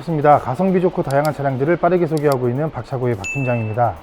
반갑습니다. 가성비 좋고 다양한 차량들을 빠르게 소개하고 있는 박차고의 박 팀장입니다.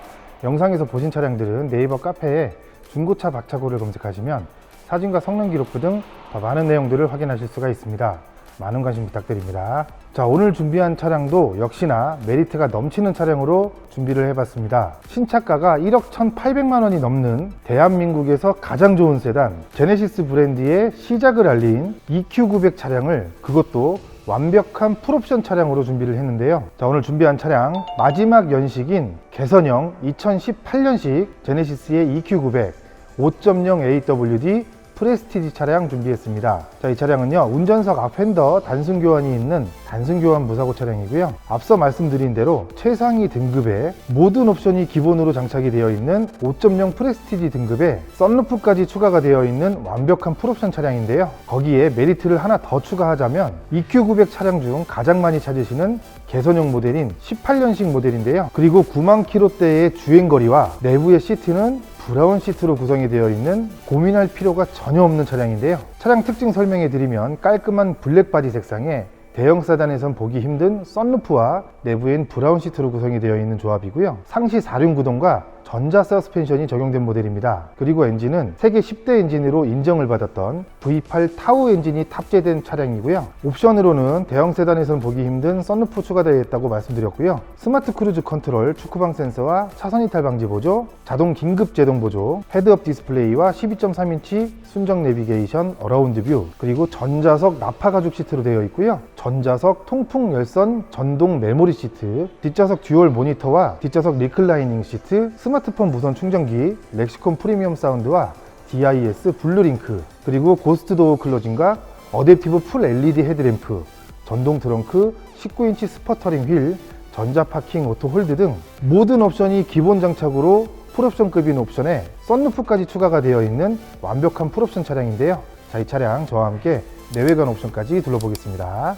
영상에서 보신 차량들은 네이버 카페에 중고차 박차고를 검색하시면 사진과 성능 기록부 등 더 많은 내용들을 확인하실 수가 있습니다. 많은 관심 부탁드립니다. 자, 오늘 준비한 차량도 역시나 메리트가 넘치는 차량으로 준비를 해봤습니다. 신차가가 1억 1,800만 원이 넘는 대한민국에서 가장 좋은 세단 제네시스 브랜드의 시작을 알린 EQ900 차량을 그것도 완벽한 풀옵션 차량으로 준비를 했는데요. 자, 오늘 준비한 차량 마지막 연식인 개선형 2018년식 제네시스의 EQ900 5.0 AWD 프레스티지 차량 준비했습니다. 자, 이 차량은요, 운전석 앞 핸더 단순 교환이 있는 단순 교환 무사고 차량이고요. 앞서 말씀드린 대로 최상위 등급의 모든 옵션이 기본으로 장착이 되어 있는 5.0 프레스티지 등급에 썬루프까지 추가가 되어 있는 완벽한 풀옵션 차량인데요. 거기에 메리트를 하나 더 추가하자면 EQ900 차량 중 가장 많이 찾으시는 개선형 모델인 18년식 모델인데요. 그리고 9만 킬로대의 주행거리와 내부의 시트는 브라운 시트로 구성이 되어 있는 고민할 필요가 전혀 없는 차량인데요. 차량 특징 설명해 드리면 깔끔한 블랙 바디 색상에 대형 세단에선 보기 힘든 썬루프와 내부엔 브라운 시트로 구성이 되어 있는 조합이고요. 상시 4륜 구동과 전자 서스펜션이 적용된 모델입니다. 그리고 엔진은 세계 10대 엔진으로 인정을 받았던 V8 타우 엔진이 탑재된 차량이고요. 옵션으로는 대형 세단에선 보기 힘든 썬루프 추가되어 있다고 말씀드렸고요. 스마트 크루즈 컨트롤, 축구방 센서와 차선 이탈 방지 보조, 자동 긴급 제동 보조, 헤드업 디스플레이와 12.3인치 순정 내비게이션 어라운드 뷰, 그리고 전자석 나파 가죽 시트로 되어 있고요. 전자석 통풍 열선 전동 메모리 시트, 뒷좌석 듀얼 모니터와 뒷좌석 리클라이닝 시트, 스마트 폰 무선 충전기, 렉시콘 프리미엄 사운드와 DIS 블루링크, 그리고 고스트 도어 클로징과 어댑티브 풀 LED 헤드램프, 전동 트렁크, 19인치 스퍼터링 휠, 전자 파킹 오토 홀드 등 모든 옵션이 기본 장착으로 풀옵션급인 옵션에 썬루프까지 추가가 되어 있는 완벽한 풀옵션 차량인데요. 자, 이 차량 저와 함께 내외관 옵션까지 둘러보겠습니다.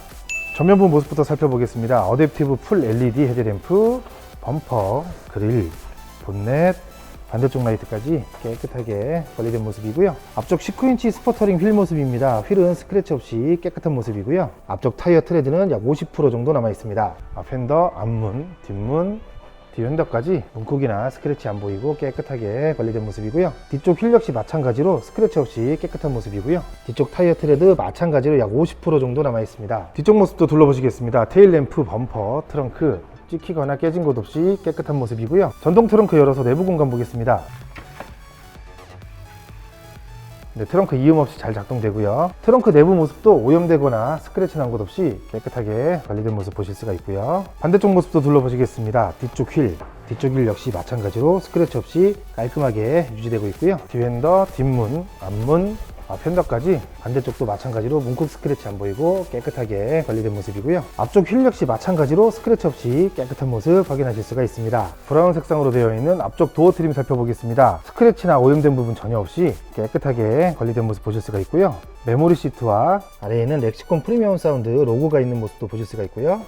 전면부 모습부터 살펴보겠습니다. 어댑티브 풀 LED 헤드램프, 범퍼, 그릴, 본넷, 반대쪽 라이트까지 깨끗하게 관리된 모습이고요. 앞쪽 19인치 스포터링 휠 모습입니다. 휠은 스크래치 없이 깨끗한 모습이고요. 앞쪽 타이어 트레드는 약 50% 정도 남아 있습니다. 앞 핸더, 앞문, 뒷문, 뒤 핸더까지 문콕이나 스크래치 안 보이고 깨끗하게 관리된 모습이고요. 뒤쪽 휠 역시 마찬가지로 스크래치 없이 깨끗한 모습이고요. 뒤쪽 타이어 트레드 마찬가지로 약 50% 정도 남아 있습니다. 뒤쪽 모습도 둘러보시겠습니다. 테일 램프, 범퍼, 트렁크, 찍히거나 깨진 곳 없이 깨끗한 모습이고요. 전동 트렁크 열어서 내부 공간 보겠습니다. 네, 트렁크 이음 없이 잘 작동되고요. 트렁크 내부 모습도 오염되거나 스크래치 난 곳 없이 깨끗하게 관리된 모습 보실 수가 있고요. 반대쪽 모습도 둘러보시겠습니다. 뒤쪽 휠, 뒤쪽 휠 역시 마찬가지로 스크래치 없이 깔끔하게 유지되고 있고요. 뒤핸더, 뒷문, 앞문, 앞 핸더까지 반대쪽도 마찬가지로 문콕 스크래치 안 보이고 깨끗하게 관리된 모습이고요. 앞쪽 휠 역시 마찬가지로 스크래치 없이 깨끗한 모습 확인하실 수가 있습니다. 브라운 색상으로 되어 있는 앞쪽 도어 트림 살펴보겠습니다. 스크래치나 오염된 부분 전혀 없이 깨끗하게 관리된 모습 보실 수가 있고요. 메모리 시트와 아래에는 렉시콘 프리미엄 사운드 로고가 있는 모습도 보실 수가 있고요.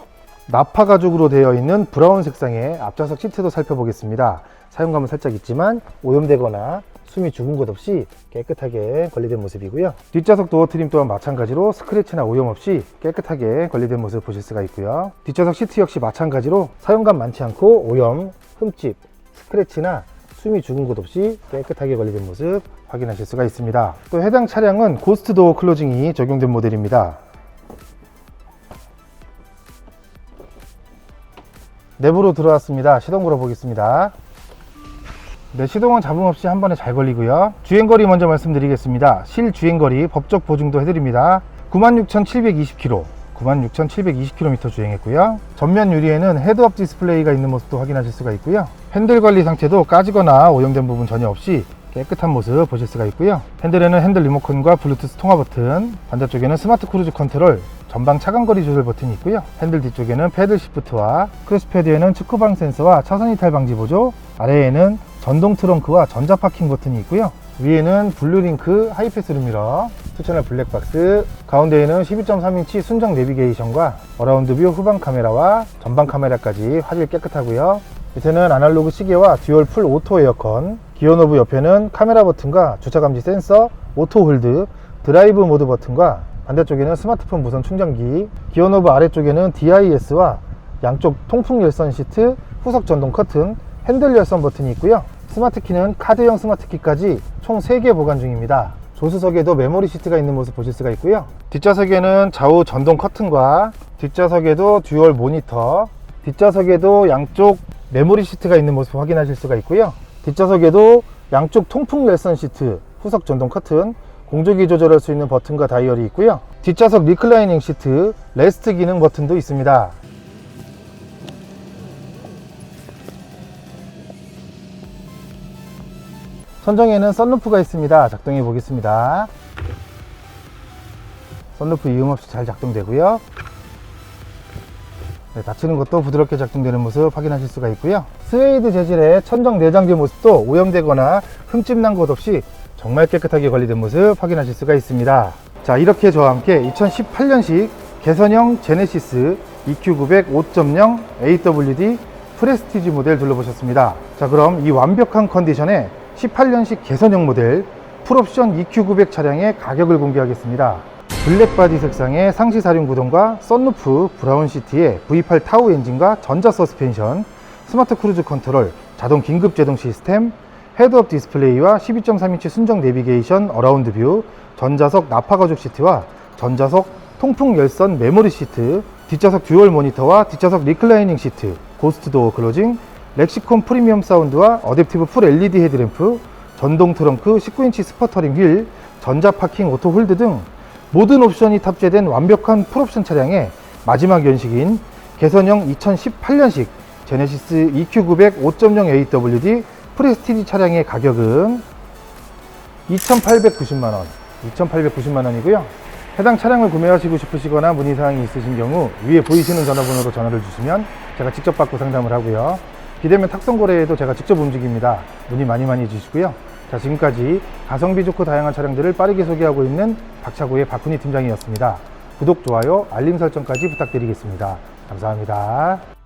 나파 가죽으로 되어 있는 브라운 색상의 앞좌석 시트도 살펴보겠습니다. 사용감은 살짝 있지만 오염되거나 숨이 죽은 곳 없이 깨끗하게 관리된 모습이고요. 뒷좌석 도어 트림 또한 마찬가지로 스크래치나 오염 없이 깨끗하게 관리된 모습 보실 수가 있고요. 뒷좌석 시트 역시 마찬가지로 사용감 많지 않고 오염, 흠집, 스크래치나 숨이 죽은 곳 없이 깨끗하게 관리된 모습 확인하실 수가 있습니다. 또 해당 차량은 고스트 도어 클로징이 적용된 모델입니다. 내부로 들어왔습니다. 시동 걸어 보겠습니다. 네, 시동은 잡음 없이 한 번에 잘 걸리고요. 주행거리 먼저 말씀드리겠습니다. 실 주행거리 법적 보증도 해드립니다. 96,720km, 96,720km 주행했고요. 전면 유리에는 헤드업 디스플레이가 있는 모습도 확인하실 수가 있고요. 핸들 관리 상태도 까지거나 오염된 부분 전혀 없이 깨끗한 모습 보실 수가 있고요. 핸들에는 핸들 리모컨과 블루투스 통화 버튼, 반대쪽에는 스마트 크루즈 컨트롤, 전방 차간거리 조절 버튼이 있고요. 핸들 뒤쪽에는 패들 시프트와 크루스 패드에는 측후방 센서와 차선 이탈 방지 보조, 아래에는 전동 트렁크와 전자 파킹 버튼이 있고요. 위에는 블루링크 하이패스 루미러, 투채널 블랙박스, 가운데에는 12.3인치 순정 내비게이션과 어라운드 뷰 후방 카메라와 전방 카메라까지 화질 깨끗하고요. 밑에는 아날로그 시계와 듀얼 풀 오토 에어컨, 기어 노브 옆에는 카메라 버튼과 주차 감지 센서, 오토 홀드, 드라이브 모드 버튼과 반대쪽에는 스마트폰 무선 충전기, 기어 노브 아래쪽에는 DIS와 양쪽 통풍 열선 시트, 후석 전동 커튼, 핸들 열선 버튼이 있고요. 스마트키는 카드형 스마트키까지 총 3개 보관 중입니다. 조수석에도 메모리 시트가 있는 모습 보실 수가 있고요. 뒷좌석에는 좌우 전동 커튼과 뒷좌석에도 듀얼 모니터, 뒷좌석에도 양쪽 메모리 시트가 있는 모습 확인하실 수가 있고요. 뒷좌석에도 양쪽 통풍 열선 시트, 후석 전동 커튼, 공조기 조절할 수 있는 버튼과 다이얼이 있고요. 뒷좌석 리클라이닝 시트, 레스트 기능 버튼도 있습니다. 천정에는 썬루프가 있습니다. 작동해 보겠습니다. 썬루프 이음 없이 잘 작동되고요. 네, 닫히는 것도 부드럽게 작동되는 모습 확인하실 수가 있고요. 스웨이드 재질의 천정 내장재 모습도 오염되거나 흠집 난 곳 없이 정말 깨끗하게 관리된 모습 확인하실 수가 있습니다. 자, 이렇게 저와 함께 2018년식 개선형 제네시스 EQ900 5.0 AWD 프레스티지 모델 둘러보셨습니다. 자, 그럼 이 완벽한 컨디션의 18년식 개선형 모델 풀옵션 EQ900 차량의 가격을 공개하겠습니다. 블랙 바디 색상의 상시 사륜 구동과 썬루프 브라운 시트에 V8 타우 엔진과 전자 서스펜션, 스마트 크루즈 컨트롤, 자동 긴급 제동 시스템, 헤드업 디스플레이와 12.3인치 순정 내비게이션 어라운드 뷰, 전자석 나파 가죽 시트와 전자석 통풍 열선 메모리 시트, 뒷좌석 듀얼 모니터와 뒷좌석 리클라이닝 시트, 고스트 도어 클로징, 렉시콘 프리미엄 사운드와 어댑티브 풀 LED 헤드램프, 전동 트렁크 19인치 스퍼터링 휠, 전자 파킹 오토 홀드 등 모든 옵션이 탑재된 완벽한 풀옵션 차량의 마지막 연식인 개선형 2018년식 제네시스 EQ900 5.0 AWD 프레스티지 차량의 가격은 2,890만원, 2,890만원이고요. 해당 차량을 구매하시고 싶으시거나 문의사항이 있으신 경우 위에 보이시는 전화번호로 전화를 주시면 제가 직접 받고 상담을 하고요. 비대면 탁송 거래에도 제가 직접 움직입니다. 문의 많이 많이 주시고요. 자, 지금까지 가성비 좋고 다양한 차량들을 빠르게 소개하고 있는 박차고의 박훈희 팀장이었습니다. 구독, 좋아요, 알림 설정까지 부탁드리겠습니다. 감사합니다.